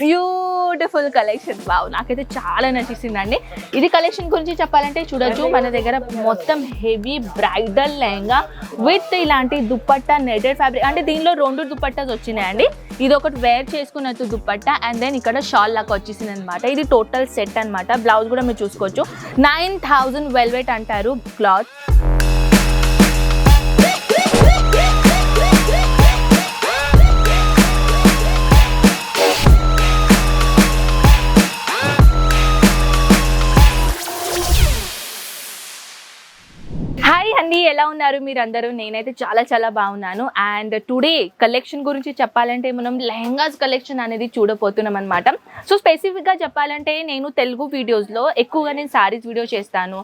Beautiful collection. Wow నాకైతే చాలా నచ్చేసిందండి. ఇది కలెక్షన్ గురించి చెప్పాలంటే చూడొచ్చు. మన దగ్గర మొత్తం హెవీ బ్రైడల్ లెహంగా విత్ ఇలాంటి దుప్పట్టా నెటెడ్ ఫ్యాబ్రిక్. అంటే దీనిలో రెండు దుప్పట్టాస్ వచ్చినాయండి. ఇది ఒకటి వేర్ చేసుకున్నట్టు దుప్పట్టా అండ్ దెన్ ఇక్కడ షాల్ లాగా వచ్చేసింది అనమాట ఇది టోటల్ సెట్ అన్నమాట. బ్లౌజ్ కూడా మీరు చూసుకోవచ్చు. నైన్ థౌజండ్ వెల్వెట్ అంటారు క్లాత్. ఉన్నారు మీరు అందరూ నేనైతే చాలా చాలా బాగున్నాను. అండ్ టుడే కలెక్షన్ గురించి చెప్పాలంటే మనం లెహంగాస్ కలెక్షన్ అనేది చూడబోతున్నాం అనమాట సో స్పెసిఫిక్గా చెప్పాలంటే నేను తెలుగు వీడియోస్లో ఎక్కువగా నేను శారీస్ వీడియో చేస్తాను.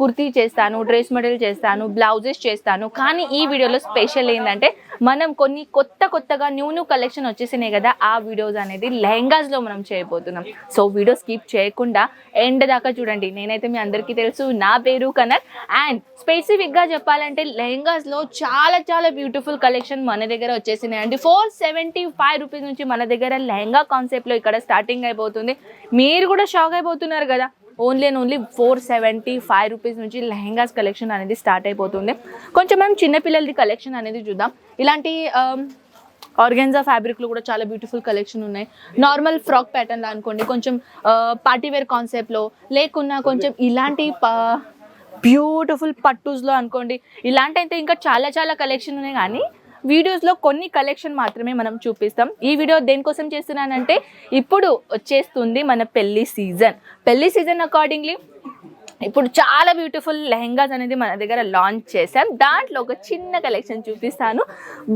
కుర్తీ చేస్తాను డ్రెస్ మోడల్ చేస్తాను బ్లౌజెస్ చేస్తాను. కానీ ఈ వీడియోలో స్పెషల్ ఏంటంటే మనం కొన్ని కొత్త కొత్తగా న్యూ న్యూ కలెక్షన్ వచ్చేసినాయి కదా ఆ వీడియోస్ అనేది లెహంగాస్లో మనం చేయబోతున్నాం. సో వీడియో స్కిప్ చేయకుండా ఎండ్ దాకా చూడండి. నేనైతే మీ అందరికీ తెలుసు నా పేరు కనర్. అండ్ స్పెసిఫిక్గా చెప్పాలంటే లెహంగాస్లో చాలా చాలా బ్యూటిఫుల్ కలెక్షన్ మన దగ్గర వచ్చేసినాయి. అండి ఫోర్ సెవెంటీ ఫైవ్ రూపీస్ నుంచి మన దగ్గర లెహంగా కాన్సెప్ట్లో ఇక్కడ స్టార్టింగ్ అయిపోతుంది. మీరు కూడా షాక్ అయిపోతున్నారు కదా. Only and only four seventy five rupees నుంచి లెహంగాస్ కలెక్షన్ అనేది స్టార్ట్ అయిపోతుంది. కొంచెం మనం చిన్నపిల్లలది కలెక్షన్ అనేది చూద్దాం. ఇలాంటి ఆర్గెన్జా ఫ్యాబ్రిక్లో కూడా చాలా బ్యూటిఫుల్ కలెక్షన్ ఉన్నాయి. నార్మల్ ఫ్రాక్ ప్యాటర్న్లో అనుకోండి కొంచెం పార్టీ వేర్ కాన్సెప్ట్లో లేకున్నా కొంచెం ఇలాంటి బ్యూటిఫుల్ పట్టుస్లో అనుకోండి ఇలాంటి అయితే ఇంకా చాలా చాలా కలెక్షన్ ఉన్నాయి కానీ వీడియోస్లో కొన్ని కలెక్షన్ మాత్రమే మనం చూపిస్తాం. ఈ వీడియో దేనికోసం చేస్తున్నానంటే ఇప్పుడు వచ్చేస్తుంది మన పెళ్ళి సీజన్ పెళ్ళి సీజన్ అకార్డింగ్లీ ఇప్పుడు చాలా బ్యూటిఫుల్ లెహంగాస్ అనేది మన దగ్గర లాంచ్ చేసాం దాంట్లో ఒక చిన్న కలెక్షన్ చూపిస్తాను.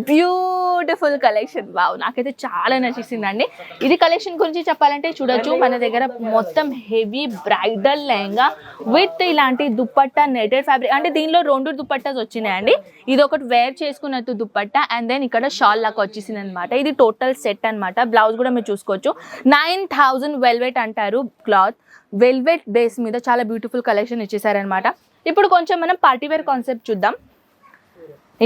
బ్యూటిఫుల్ కలెక్షన్ వావ్ నాకైతే చాలా నచ్చేసిందండి. ఇది కలెక్షన్ గురించి చెప్పాలంటే చూడొచ్చు. మన దగ్గర మొత్తం హెవీ బ్రైడల్ లెహంగా విత్ ఇలాంటి దుప్పట్టా నెటెడ్ ఫ్యాబ్రిక్ అంటే దీనిలో రెండు దుప్పట్టాస్ వచ్చినాయండి. ఇది ఒకటి వేర్ చేసుకున్నట్టు దుప్పట్టా అండ్ దెన్ ఇక్కడ షాల్ లాగా వచ్చేసింది అనమాట ఇది టోటల్ సెట్ అన్నమాట. బ్లౌజ్ కూడా మీరు చూసుకోవచ్చు. నైన్ థౌజండ్ వెల్వెట్ అంటారు క్లాత్ వెల్వెట్ బేస్ మీద చాలా బ్యూటిఫుల్ కలెక్షన్ ఇచ్చేసారనమాట ఇప్పుడు కొంచెం మనం పార్టీ వేర్ కాన్సెప్ట్ చూద్దాం.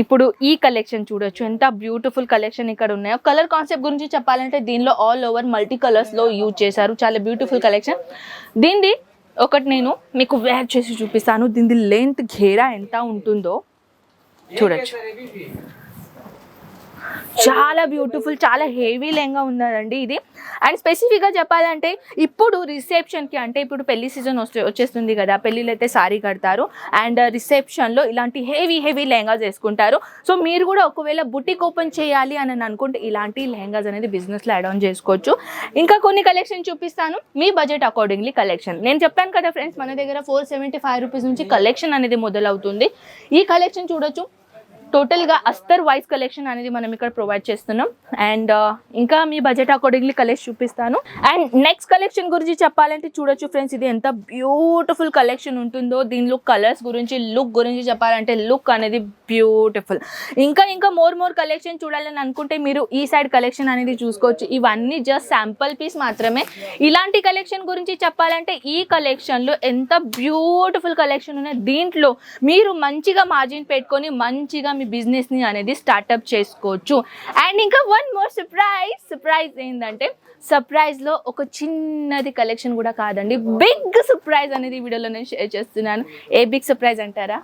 ఇప్పుడు ఈ కలెక్షన్ చూడొచ్చు. ఎంత బ్యూటిఫుల్ కలెక్షన్ ఇక్కడ ఉన్నాయో. కలర్ కాన్సెప్ట్ గురించి చెప్పాలంటే దీనిలో ఆల్ ఓవర్ మల్టీ కలర్స్లో యూజ్ చేశారు. చాలా బ్యూటిఫుల్ కలెక్షన్. దీనిది ఒకటి నేను మీకు వేర్ చేసి చూపిస్తాను. దీనిది లెంత్ ఘేరా ఎంత ఉంటుందో చూడొచ్చు. చాలా బ్యూటిఫుల్ చాలా హెవీ లెంగా ఉన్నదండి ఇది. అండ్ స్పెసిఫిక్గా చెప్పాలంటే ఇప్పుడు రిసెప్షన్కి అంటే ఇప్పుడు పెళ్ళి సీజన్ వస్తే వచ్చేస్తుంది కదా పెళ్ళిళ్ళు అయితే సారీ కడతారు అండ్ రిసెప్షన్లో uh, ఇలాంటి హెవీ హెవీ లెహంగాస్ వేసుకుంటారు. సో మీరు కూడా ఒకవేళ బుటిక్ ఓపెన్ చేయాలి అని అనుకుంటే ఇలాంటి లెహంగాస్ అనేది బిజినెస్లో యాడ్ ఆన్ చేసుకోవచ్చు. ఇంకా కొన్ని కలెక్షన్ చూపిస్తాను. మీ బడ్జెట్ అకార్డింగ్లీ కలెక్షన్ నేను చెప్పాను కదా ఫ్రెండ్స్ మన దగ్గర ఫోర్ సెవెంటీ ఫైవ్ రూపీస్ నుంచి కలెక్షన్ అనేది మొదలవుతుంది. ఈ కలెక్షన్ చూడొచ్చు. టోటల్గా అస్తర్ వైస్ కలెక్షన్ అనేది మనం ఇక్కడ ప్రొవైడ్ చేస్తున్నాం. అండ్ uh, ఇంకా మీ బడ్జెట్ అకార్డింగ్లీ కలెక్షన్ చూపిస్తాను. అండ్ నెక్స్ట్ కలెక్షన్ గురించి చెప్పాలంటే చూడొచ్చు ఫ్రెండ్స్ ఇది ఎంత బ్యూటిఫుల్ కలెక్షన్ ఉంటుందో దీనిలో కలర్స్ గురించి లుక్ గురించి చెప్పాలంటే లుక్ అనేది బ్యూటిఫుల్ ఇంకా ఇంకా మోర్ మోర్ కలెక్షన్ చూడాలని అనుకుంటే మీరు ఈ సైడ్ కలెక్షన్ అనేది చూసుకోవచ్చు. ఇవన్నీ జస్ట్ శాంపుల్ పీస్ మాత్రమే. ఇలాంటి కలెక్షన్ గురించి చెప్పాలంటే ఈ కలెక్షన్లో ఎంత బ్యూటిఫుల్ కలెక్షన్ ఉన్నాయి దీంట్లో మీరు మంచిగా మార్జిన్ పెట్టుకొని మంచిగా మీ బిజినెస్ని అనేది స్టార్టప్ చేసుకోవచ్చు. అండ్ ఇంకా వన్ మోర్ సర్ప్రైజ్ సర్ప్రైజ్ ఏంటంటే సర్ప్రైజ్లో ఒక చిన్నది కలెక్షన్ కూడా కాదండి. బిగ్ సర్ప్రైజ్ అనేది ఈ వీడియోలో నేను షేర్ చేస్తున్నాను. ఏ బిగ్ సర్ప్రైజ్ అంటారా?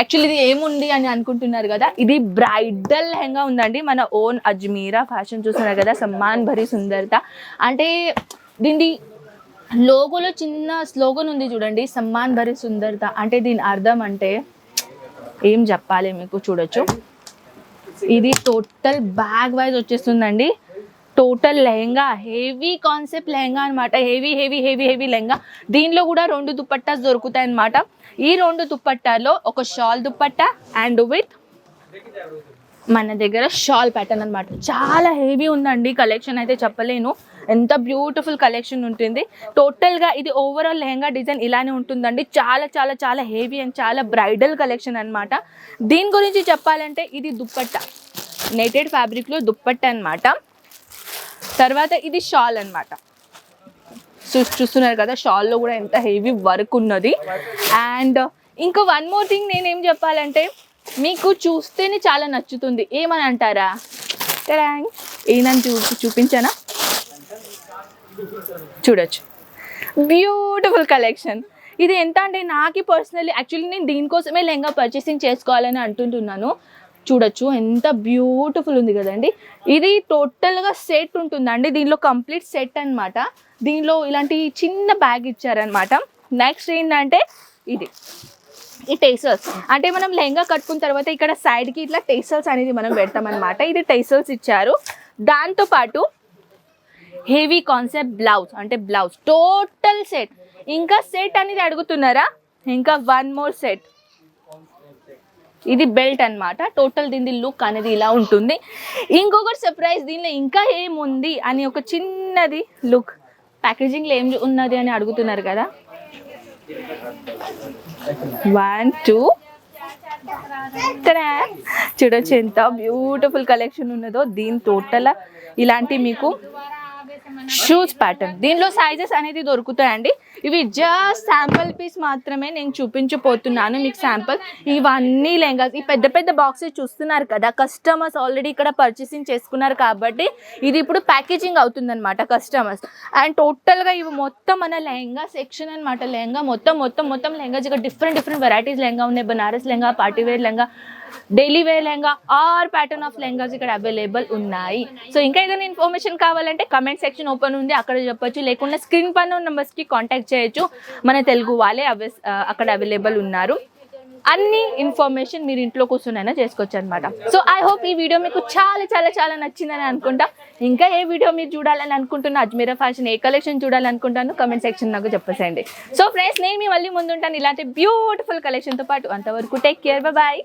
యాక్చువల్లీ ఇది ఏముంది అని అనుకుంటున్నారు కదా? ఇది బ్రైడల్ లెహంగా ఉందండి. మన ఓన్ అజ్మీరా ఫ్యాషన్ చూస్తున్నారు కదా సమ్మాన్ భరి సుందరత. అంటే దీన్ని లోగోలో చిన్న స్లోగన్ ఉంది చూడండి సమ్మాన్ భరి సుందరత. అంటే దీని అర్థం అంటే ఏం చెప్పాలి మీకు చూడొచ్చు. ఇది టోటల్ బ్యాగ్ వైజ్ వచ్చేస్తుందండి. Total lehenga heavy concept lehenga అనమాట heavy heavy heavy heavy lehenga. దీనిలో కూడా రెండు దుప్పట్టాస్ దొరుకుతాయి అనమాట ఈ రెండు దుప్పట్టాలో ఒక షాల్ దుప్పట్ట అండ్ విత్ మన దగ్గర షాల్ ప్యాటర్న్ అనమాట చాలా హెవీ ఉందండి కలెక్షన్ అయితే చెప్పలేను. ఎంత బ్యూటిఫుల్ కలెక్షన్ ఉంటుంది. టోటల్గా ఇది ఓవరాల్ లెహంగా డిజైన్ ఇలానే ఉంటుందండి. చాలా చాలా చాలా హెవీ అండ్ చాలా బ్రైడల్ కలెక్షన్ అనమాట దీని గురించి చెప్పాలంటే ఇది దుప్పట్ట. నెటెడ్ ఫ్యాబ్రిక్లో దుప్పట్ట అన్నమాట. తర్వాత ఇది షాల్ అన్నమాట. చూ చూస్తున్నారు కదా షాల్లో కూడా ఎంత హెవీ వర్క్ ఉన్నది. అండ్ ఇంకా వన్ మోర్ థింగ్ నేనేం చెప్పాలంటే మీకు చూస్తేనే చాలా నచ్చుతుంది. ఏమని అంటారా. ఏందని చూ చూపించానా? చూడొచ్చు. బ్యూటిఫుల్ కలెక్షన్ ఇది ఎంత అంటే నాకు పర్సనల్లీ యాక్చువల్లీ నేను దీనికోసమే లెహంగా పర్చేసింగ్ చేసుకోవాలని అంటుంటున్నాను. చూడొచ్చు. ఎంత బ్యూటిఫుల్ ఉంది కదండి. ఇది టోటల్గా సెట్ ఉంటుందండి. దీనిలో కంప్లీట్ సెట్ అన్నమాట. దీనిలో ఇలాంటి చిన్న బ్యాగ్ ఇచ్చారనమాట నెక్స్ట్ ఏంటంటే ఇది. ఈ టేసల్స్ అంటే మనం లెహంగా కట్టుకున్న తర్వాత ఇక్కడ సైడ్కి ఇట్లా టేసల్స్ అనేది మనం పెడతామన్నమాట. ఇది టేసల్స్ ఇచ్చారు. దాంతోపాటు హెవీ కాన్సెప్ట్ బ్లౌజ్ అంటే బ్లౌజ్ టోటల్ సెట్ ఇంకా సెట్ అనేది అడుగుతున్నారా? ఇంకా వన్ మోర్ సెట్ ఇది బెల్ట్ అన్నమాట. టోటల్ దీని లుక్ అనేది ఇలా ఉంటుంది. ఇంకొకటి సర్ప్రైజ్ దీనిలో ఇంకా ఏముంది అని ఒక చిన్నది లుక్ ప్యాకేజింగ్లో ఏం ఉన్నది అని అడుగుతున్నారు కదా? వన్ టూ చూడొచ్చు ఎంత బ్యూటిఫుల్ కలెక్షన్ ఉన్నదో దీని టోటల్ ఇలాంటి మీకు షూస్ ప్యాటర్న్ దీనిలో సైజెస్ అనేది దొరుకుతాయండి. ఇవి జస్ట్ శాంపుల్ పీస్ మాత్రమే నేను చూపించబోతున్నాను మీకు శాంపుల్ ఇవన్నీ లెహంగాస్. ఈ పెద్ద పెద్ద బాక్సెస్ చూస్తున్నారు కదా కస్టమర్స్ ఆల్రెడీ ఇక్కడ పర్చేసింగ్ చేసుకున్నారు కాబట్టి ఇది ఇప్పుడు ప్యాకేజింగ్ అవుతుందన్నమాట కస్టమర్స్ అండ్ టోటల్గా ఇవి మొత్తం మన లెహంగా సెక్షన్ అన్నమాట. లెహంగా మొత్తం మొత్తం మొత్తం లెహంగాస్ ఇక్కడ డిఫరెంట్ డిఫరెంట్ వెరైటీస్ లెహంగా ఉన్నాయి. Banaras lehenga party wear lehenga. Daily wear lehenga or pattern of lehengas ఇక్కడ అవైలబుల్ ఉన్నాయి. సో ఇంకా ఏదైనా ఇన్ఫర్మేషన్ కావాలంటే కమెంట్ సెక్షన్ ఓపెన్ ఉంది అక్కడ చెప్పొచ్చు. లేకుండా స్క్రీన్ పైన నెంబర్స్కి కాంటాక్ట్ చేయొచ్చు. మన తెలుగు వాళ్ళే అవే అక్కడ అవైలబుల్ ఉన్నారు. అన్ని ఇన్ఫర్మేషన్ మీరు ఇంట్లో కూర్చునైనా చేసుకోవచ్చు అనమాట సో ఐ హోప్ ఈ వీడియో మీకు చాలా చాలా చాలా నచ్చిందని అనుకుంటా. ఇంకా ఏ వీడియో మీరు చూడాలని అనుకుంటున్నా అజ్మీరా ఫ్యాషన్ ఏ కలెక్షన్ చూడాలనుకుంటాను కమెంట్ సెక్షన్ నాకు చెప్పేసేయండి. సో ఫ్రెండ్స్ నేను మీ మళ్ళీ ముందుంటాను. ఇలాంటి బ్యూటిఫుల్ కలెక్షన్తో పాటు అంతవరకు టేక్ కేర్ బాయ్